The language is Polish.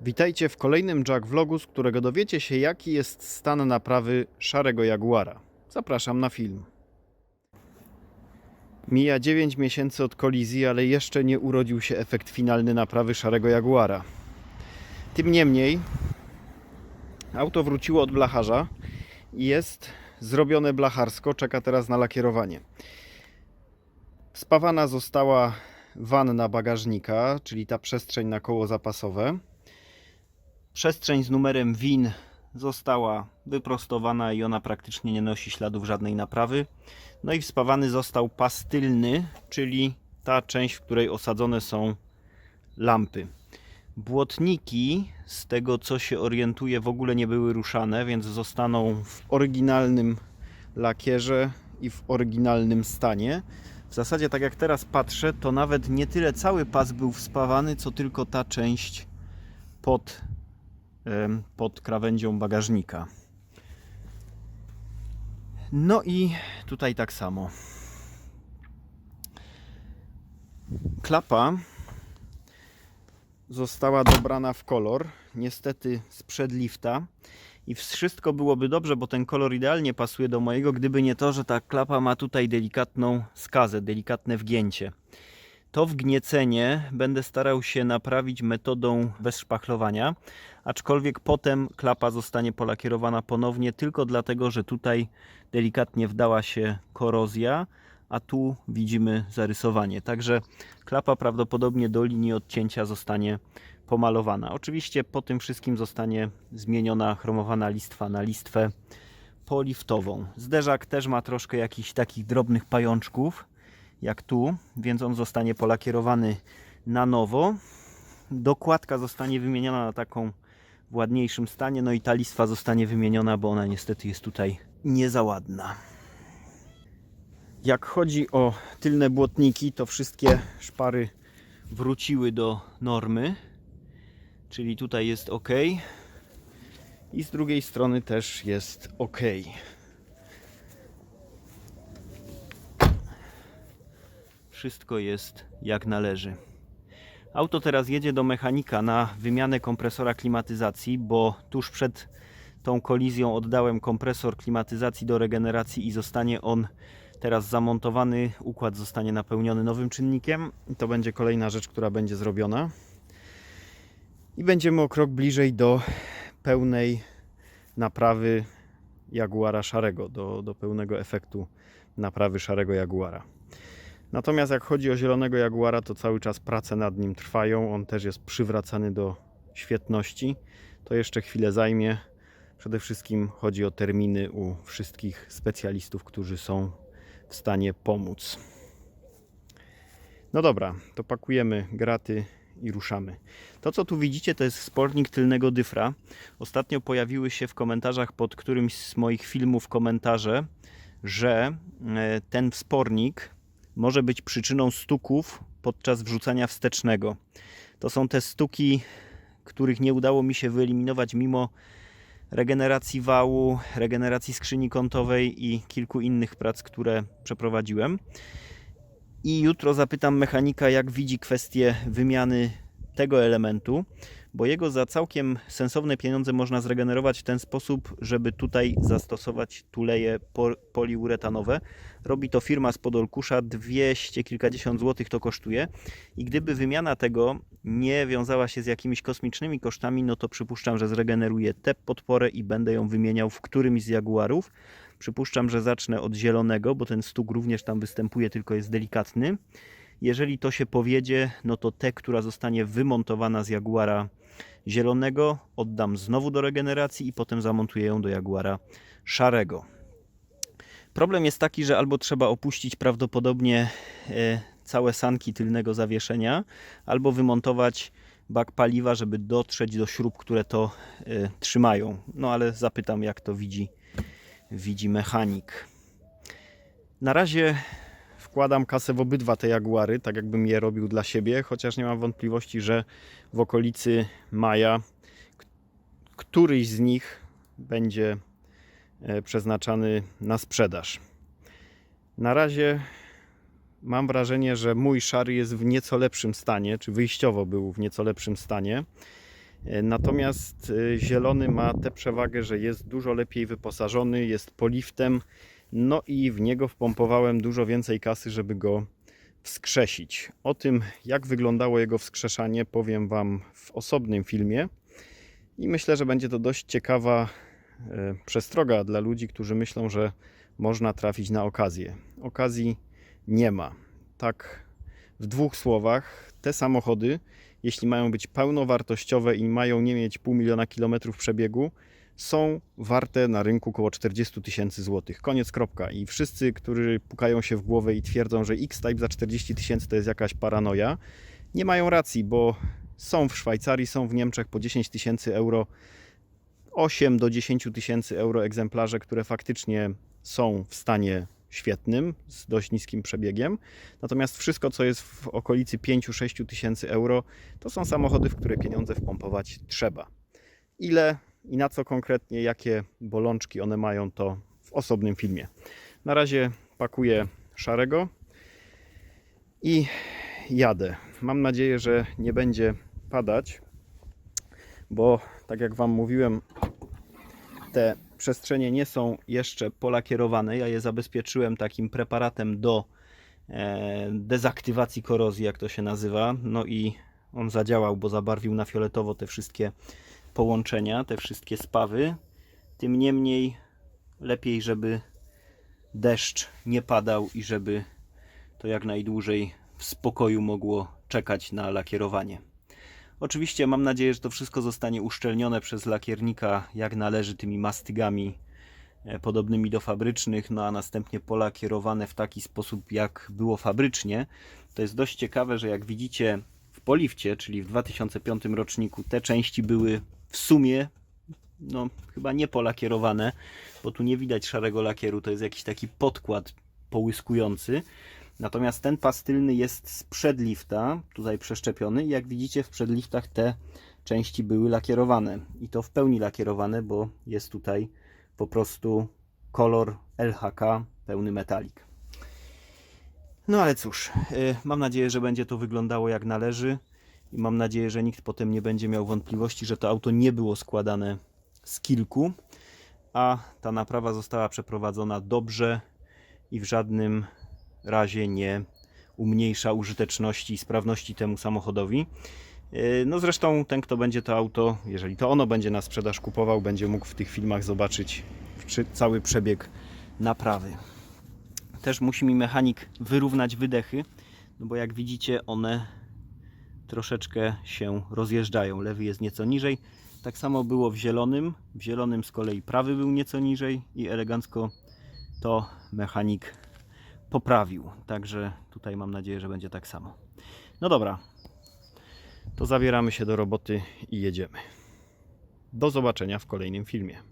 Witajcie w kolejnym Jack Vlogu, z którego dowiecie się jaki jest stan naprawy szarego Jaguara. Zapraszam na film. Mija 9 miesięcy od kolizji, ale jeszcze nie urodził się efekt finalny naprawy szarego Jaguara. Tym niemniej auto wróciło od blacharza i jest zrobione blacharsko, czeka teraz na lakierowanie. Spawana została wanna bagażnika, czyli ta przestrzeń na koło zapasowe. Przestrzeń z numerem WIN została wyprostowana i ona praktycznie nie nosi śladów żadnej naprawy. No i wspawany został pas tylny, czyli ta część, w której osadzone są lampy. Błotniki, z tego co się orientuję, w ogóle nie były ruszane, więc zostaną w oryginalnym lakierze i w oryginalnym stanie. W zasadzie, tak jak teraz patrzę, to nawet nie tyle cały pas był wspawany, co tylko ta część pod, pod krawędzią bagażnika. No i tutaj tak samo. Klapa została dobrana w kolor, niestety sprzed lifta. I wszystko byłoby dobrze, bo ten kolor idealnie pasuje do mojego, gdyby nie to, że ta klapa ma tutaj delikatną skazę, delikatne wgięcie. To wgniecenie będę starał się naprawić metodą bez szpachlowania, aczkolwiek potem klapa zostanie polakierowana ponownie tylko dlatego, że tutaj delikatnie wdała się korozja, a tu widzimy zarysowanie. Także klapa prawdopodobnie do linii odcięcia zostanie pomalowana. Oczywiście po tym wszystkim zostanie zmieniona chromowana listwa na listwę poliftową. Zderzak też ma troszkę jakichś takich drobnych pajączków, jak tu, więc on zostanie polakierowany na nowo. Dokładka zostanie wymieniona na taką w ładniejszym stanie, no i ta listwa zostanie wymieniona, bo ona niestety jest tutaj nie za ładna. Jak chodzi o tylne błotniki, to wszystkie szpary wróciły do normy. Czyli tutaj jest ok. I z drugiej strony też jest ok. Wszystko jest jak należy. Auto teraz jedzie do mechanika na wymianę kompresora klimatyzacji, bo tuż przed tą kolizją oddałem kompresor klimatyzacji do regeneracji i zostanie on teraz zamontowany. Układ zostanie napełniony nowym czynnikiem. I to będzie kolejna rzecz, która będzie zrobiona i będziemy o krok bliżej do pełnej naprawy Jaguara szarego, do, do pełnego efektu naprawy szarego Jaguara. Natomiast jak chodzi o zielonego Jaguara, to cały czas prace nad nim trwają. On też jest przywracany do świetności. To jeszcze chwilę zajmie. Przede wszystkim chodzi o terminy u wszystkich specjalistów, którzy są w stanie pomóc. No dobra, to pakujemy graty i ruszamy. To, co tu widzicie, to jest spornik tylnego dyfra. Ostatnio pojawiły się w komentarzach pod którymś z moich filmów komentarze, że e, ten wspornik może być przyczyną stuków podczas wrzucania wstecznego. To są te stuki, których nie udało mi się wyeliminować mimo regeneracji wału, regeneracji skrzyni kątowej i kilku innych prac, które przeprowadziłem. I jutro zapytam mechanika, jak widzi kwestię wymiany tego elementu, bo jego za całkiem sensowne pieniądze można zregenerować w ten sposób, żeby tutaj zastosować tuleje po- poliuretanowe. Robi to firma z Podolkusza, 200 kilkadziesiąt złotych to kosztuje i gdyby wymiana tego nie wiązała się z jakimiś kosmicznymi kosztami, no to przypuszczam, że zregeneruję tę podporę i będę ją wymieniał w którymś z Jaguarów. Przypuszczam, że zacznę od zielonego, bo ten stuk również tam występuje, tylko jest delikatny. Jeżeli to się powiedzie, no to tę, która zostanie wymontowana z Jaguara zielonego, oddam znowu do regeneracji i potem zamontuję ją do Jaguara szarego. Problem jest taki, że albo trzeba opuścić prawdopodobnie e, całe sanki tylnego zawieszenia, albo wymontować bak paliwa, żeby dotrzeć do śrub, które to e, trzymają. No ale zapytam, jak to widzi, widzi mechanik. Na razie wkładam kasę w obydwa te Jaguary, tak jakbym je robił dla siebie, chociaż nie mam wątpliwości, że w okolicy maja któryś z nich będzie e, przeznaczany na sprzedaż. Na razie mam wrażenie, że mój szary jest w nieco lepszym stanie, czy wyjściowo był w nieco lepszym stanie. E, Natomiast e, zielony ma tę przewagę, że jest dużo lepiej wyposażony, jest poliftem, no i w niego wpompowałem dużo więcej kasy, żeby go wskrzesić. O tym, jak wyglądało jego wskrzeszanie, powiem Wam w osobnym filmie. I myślę, że będzie to dość ciekawa e, przestroga dla ludzi, którzy myślą, że można trafić na okazję. Okazji nie ma. Tak, w dwóch słowach, te samochody, jeśli mają być pełnowartościowe i mają nie mieć pół miliona kilometrów przebiegu, są warte na rynku około 40 tysięcy złotych. Koniec, kropka. I wszyscy, którzy pukają się w głowę i twierdzą, że X-Type za 40 tysięcy to jest jakaś paranoja, nie mają racji, bo są w Szwajcarii, są w Niemczech po 10 tysięcy euro, 8 do 10 tysięcy euro egzemplarze, które faktycznie są w stanie świetnym, z dość niskim przebiegiem. Natomiast wszystko, co jest w okolicy 5-6 tysięcy euro, to są samochody, w które pieniądze wpompować trzeba. Ile i na co konkretnie, jakie bolączki one mają, to w osobnym filmie. Na razie pakuję szarego i jadę. Mam nadzieję, że nie będzie padać, bo tak jak Wam mówiłem, te przestrzenie nie są jeszcze polakierowane. Ja je zabezpieczyłem takim preparatem do e, dezaktywacji korozji, jak to się nazywa. No i on zadziałał, bo zabarwił na fioletowo te wszystkie połączenia, te wszystkie spawy. Tym niemniej lepiej, żeby deszcz nie padał i żeby to jak najdłużej w spokoju mogło czekać na lakierowanie. Oczywiście mam nadzieję, że to wszystko zostanie uszczelnione przez lakiernika jak należy tymi mastygami e, podobnymi do fabrycznych, no a następnie polakierowane w taki sposób jak było fabrycznie. To jest dość ciekawe, że jak widzicie w Polifcie, czyli w 2005 roczniku, te części były w sumie no chyba nie polakierowane, bo tu nie widać szarego lakieru, to jest jakiś taki podkład połyskujący. Natomiast ten pastylny jest z przedlifta, tutaj przeszczepiony. Jak widzicie, w przedliftach te części były lakierowane. I to w pełni lakierowane, bo jest tutaj po prostu kolor LHK, pełny metalik. No ale cóż, y, mam nadzieję, że będzie to wyglądało jak należy. I mam nadzieję, że nikt potem nie będzie miał wątpliwości, że to auto nie było składane z kilku, a ta naprawa została przeprowadzona dobrze i w żadnym razie nie umniejsza użyteczności i sprawności temu samochodowi. Yy, No zresztą ten, kto będzie to auto, jeżeli to ono będzie na sprzedaż kupował, będzie mógł w tych filmach zobaczyć cały przebieg naprawy. Też musi mi mechanik wyrównać wydechy, no bo jak widzicie one troszeczkę się rozjeżdżają. Lewy jest nieco niżej. Tak samo było w zielonym. W zielonym z kolei prawy był nieco niżej i elegancko to mechanik poprawił. Także tutaj mam nadzieję, że będzie tak samo. No dobra, to zabieramy się do roboty i jedziemy. Do zobaczenia w kolejnym filmie.